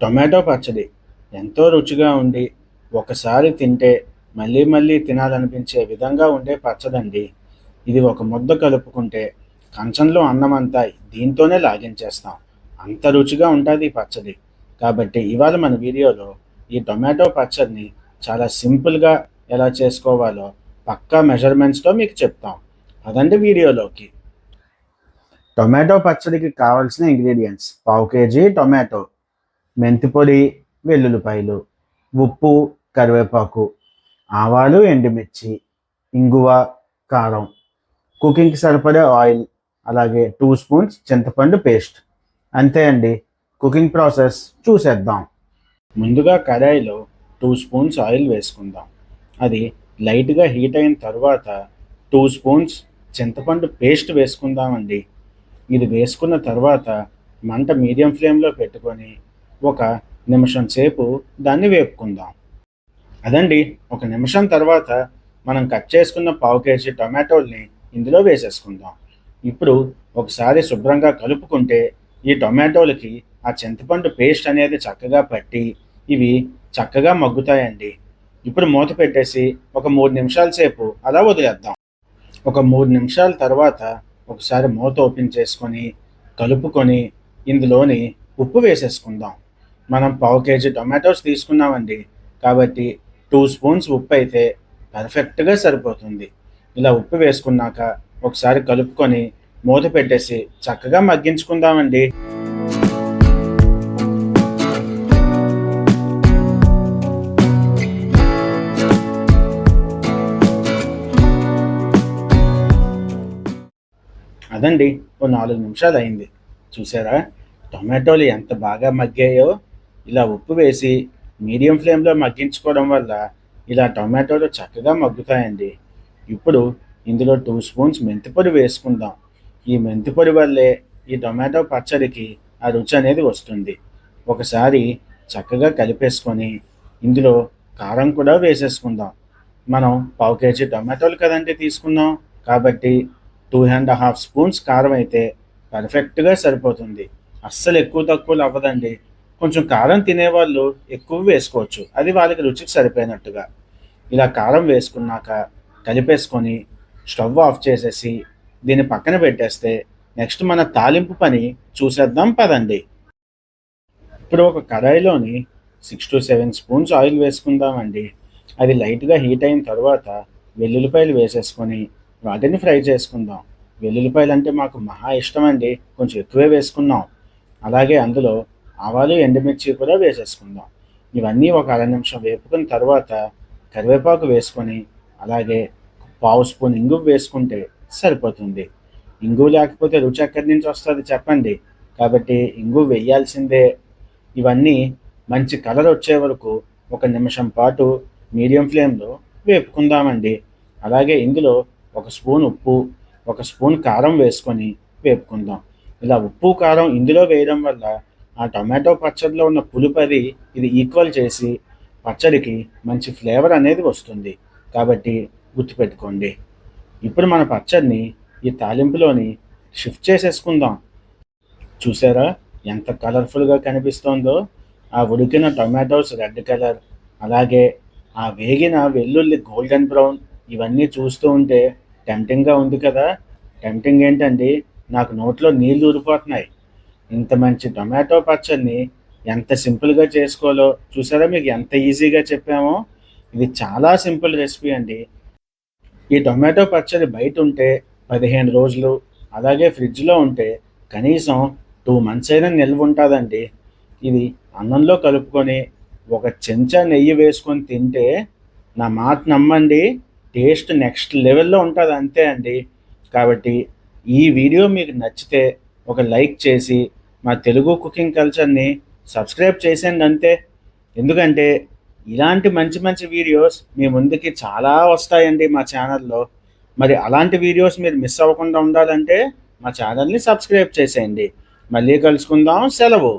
Tomato పచ్చడి ఎంతో రుచిగా ఉండి ఒకసారి తింటే మళ్ళీ మళ్ళీ తినాలనిపించే విధంగా ఉండే పచ్చడండి. ఇది ఒక ముద్ద కలుపుకుంటే కంచంలో అన్నమంతా దీంతోనే లాగించేస్తాం. అంత రుచిగా ఉంటుంది ఈ పచ్చడి. కాబట్టి ఇవాళ మన వీడియోలో ఈ టొమాటో పచ్చడిని చాలా సింపుల్గా ఎలా చేసుకోవాలో పక్కా మెజర్మెంట్స్తో మీకు చెప్తాం. అదండి వీడియోలోకి. టొమాటో పచ్చడికి కావాల్సిన ఇంగ్రీడియంట్స్. పావు కేజీ టొమాటో. మెంతిపొడి వెల్లుల్లిపాయలు ఉప్పు కరివేపాకు ఆవాలు ఎండుమిర్చి ఇంగువ కారం. కుకింగ్కి సరిపడే ఆయిల్ అలాగే టూ స్పూన్స్ చింతపండు పేస్ట్. అంతే అండి. కుకింగ్ ప్రాసెస్ చూసేద్దాం. ముందుగా కడాయిలో టూ స్పూన్స్ ఆయిల్ వేసుకుందాం. అది లైట్గా హీట్ అయిన తర్వాత టూ స్పూన్స్ చింతపండు పేస్ట్ వేసుకుందామండి. ఇది వేసుకున్న తర్వాత మంట మీడియం ఫ్లేమ్లో పెట్టుకొని ఒక నిమిషం సేపు దాన్ని వేపుకుందాం. అదండి ఒక నిమిషం తర్వాత మనం కట్ చేసుకున్న పావు కేజీ టొమాటోల్ని ఇందులో వేసేసుకుందాం. ఇప్పుడు ఒకసారి శుభ్రంగా కలుపుకుంటే ఈ టొమాటోలకి ఆ చింతపండు పేస్ట్ అనేది చక్కగా పట్టి ఇవి చక్కగా మగ్గుతాయండి. ఇప్పుడు మూత పెట్టేసి ఒక మూడు నిమిషాల సేపు అలా వదిలేద్దాం. ఒక మూడు నిమిషాల తర్వాత ఒకసారి మూత ఓపెన్ చేసుకొని కలుపుకొని ఇందులోని ఉప్పు వేసేసుకుందాం. మనం పావు కేజీ టొమాటోస్ తీసుకున్నామండి. కాబట్టి టూ స్పూన్స్ ఉప్పు అయితే పర్ఫెక్ట్గా సరిపోతుంది. ఇలా ఉప్పు వేసుకున్నాక ఒకసారి కలుపుకొని మూత పెట్టేసి చక్కగా మగ్గించుకుందామండి. అదండి ఓ నాలుగు నిమిషాలు అయింది చూసారా? టొమాటోలు ఎంత బాగా మగ్గాయో. ఇలా ఉప్పు వేసి మీడియం ఫ్లేమ్లో మగ్గించుకోవడం వల్ల ఇలా టొమాటోలు చక్కగా మగ్గుతాయండి. ఇప్పుడు ఇందులో టూ స్పూన్స్ మెంతిపొడి వేసుకుందాం. ఈ మెంతిపొడి వల్లే ఈ టొమాటో పచ్చడికి ఆ రుచి అనేది వస్తుంది. ఒకసారి చక్కగా కలిపేసుకొని ఇందులో కారం కూడా వేసేసుకుందాం. మనం పావు కేజీ టొమాటోలు కదండి తీసుకున్నాం. కాబట్టి టూ అండ్ హాఫ్ స్పూన్స్ కారం అయితే పర్ఫెక్ట్గా సరిపోతుంది. అస్సలు ఎక్కువ తక్కువలు అవ్వదండి. కొంచెం కారం తినేవాళ్ళు ఎక్కువ వేసుకోవచ్చు. అది వాళ్ళకి రుచికి సరిపోయినట్టుగా. ఇలా కారం వేసుకున్నాక కలిపేసుకొని స్టవ్ ఆఫ్ చేసేసి దీన్ని పక్కన పెట్టేస్తే నెక్స్ట్ మన తాలింపు పని చూసేద్దాం పదండి. ఇప్పుడు ఒక కడాయిలోని six to seven spoons oil వేసుకుందామండి. అది లైట్గా హీట్ అయిన తర్వాత వెల్లుల్లిపాయలు వేసేసుకొని వాటిని ఫ్రై చేసుకుందాం. వెల్లుల్లిపాయలు అంటే మాకు మహా ఇష్టం అండి కొంచెం ఎక్కువే వేసుకున్నాం. అలాగే అందులో ఆవాలు ఎండుమిర్చి కూడా వేసేసుకుందాం. ఇవన్నీ ఒక అర నిమిషం వేపుకున్న తర్వాత కరివేపాకు వేసుకొని అలాగే పావు స్పూన్ ఇంగు వేసుకుంటే సరిపోతుంది. ఇంగు లేకపోతే రుచి ఎక్కడి నుంచి వస్తుంది చెప్పండి. కాబట్టి ఇంగు వేయాల్సిందే. ఇవన్నీ మంచి కలర్ వచ్చే వరకు ఒక నిమిషం పాటు మీడియం ఫ్లేమ్లో వేపుకుందామండి. అలాగే ఇందులో ఒక స్పూన్ ఉప్పు ఒక స్పూన్ కారం వేసుకొని వేపుకుందాం. ఇలా ఉప్పు కారం ఇందులో వేయడం వల్ల ఆ టమాటో పచ్చడిలో ఉన్న పులుపది ఇది ఈక్వల్ చేసి పచ్చడికి మంచి ఫ్లేవర్ అనేది వస్తుంది. కాబట్టి గుర్తుపెట్టుకోండి. ఇప్పుడు మన పచ్చడిని ఈ తాలింపులోని షిఫ్ట్ చేసేసుకుందాం. చూసారా? ఎంత కలర్ఫుల్గా కనిపిస్తోందో. ఆ ఉడికిన టొమాటోస్ రెడ్ కలర్ అలాగే ఆ వేగిన వెల్లుల్లి గోల్డెన్ బ్రౌన్ ఇవన్నీ చూస్తూ ఉంటే టెంప్టింగ్గా ఉంది కదా. టెంప్టింగ్ ఏంటండి? నాకు నోట్లో నీళ్ళు ఊరిపోతున్నాయి. ఇంత మంచి టొమాటో పచ్చడిని ఎంత సింపుల్గా చేసుకోవాలో చూసారా? మీకు ఎంత ఈజీగా చెప్పామో? ఇది చాలా సింపుల్ రెసిపీ అండి. ఈ టొమాటో పచ్చడి బయట ఉంటే పదిహేను రోజులు అలాగే ఫ్రిడ్జ్లో ఉంటే కనీసం టూ మంత్స్ అయినా నిల్వ ఉంటుందండి. ఇది అన్నంలో కలుపుకొని ఒక చెంచా నెయ్యి వేసుకొని తింటే నా మాట నమ్మండి టేస్ట్ నెక్స్ట్ లెవెల్లో ఉంటుంది అంతే అండి. కాబట్టి ఈ వీడియో మీకు నచ్చితే ఒక లైక్ చేసి మా తెలుగు కుకింగ్ కల్చర్ని సబ్స్క్రైబ్ చేసేయండి అంతే ఎందుకంటే ఇలాంటి మంచి మంచి వీడియోస్ మీ ముందుకి చాలా వస్తాయండి మా ఛానల్లో. మరి అలాంటి వీడియోస్ మీరు మిస్ అవ్వకుండా ఉండాలంటే మా ఛానల్ని సబ్స్క్రైబ్ చేసేయండి. మళ్ళీ కలుసుకుందాం. సెలవు.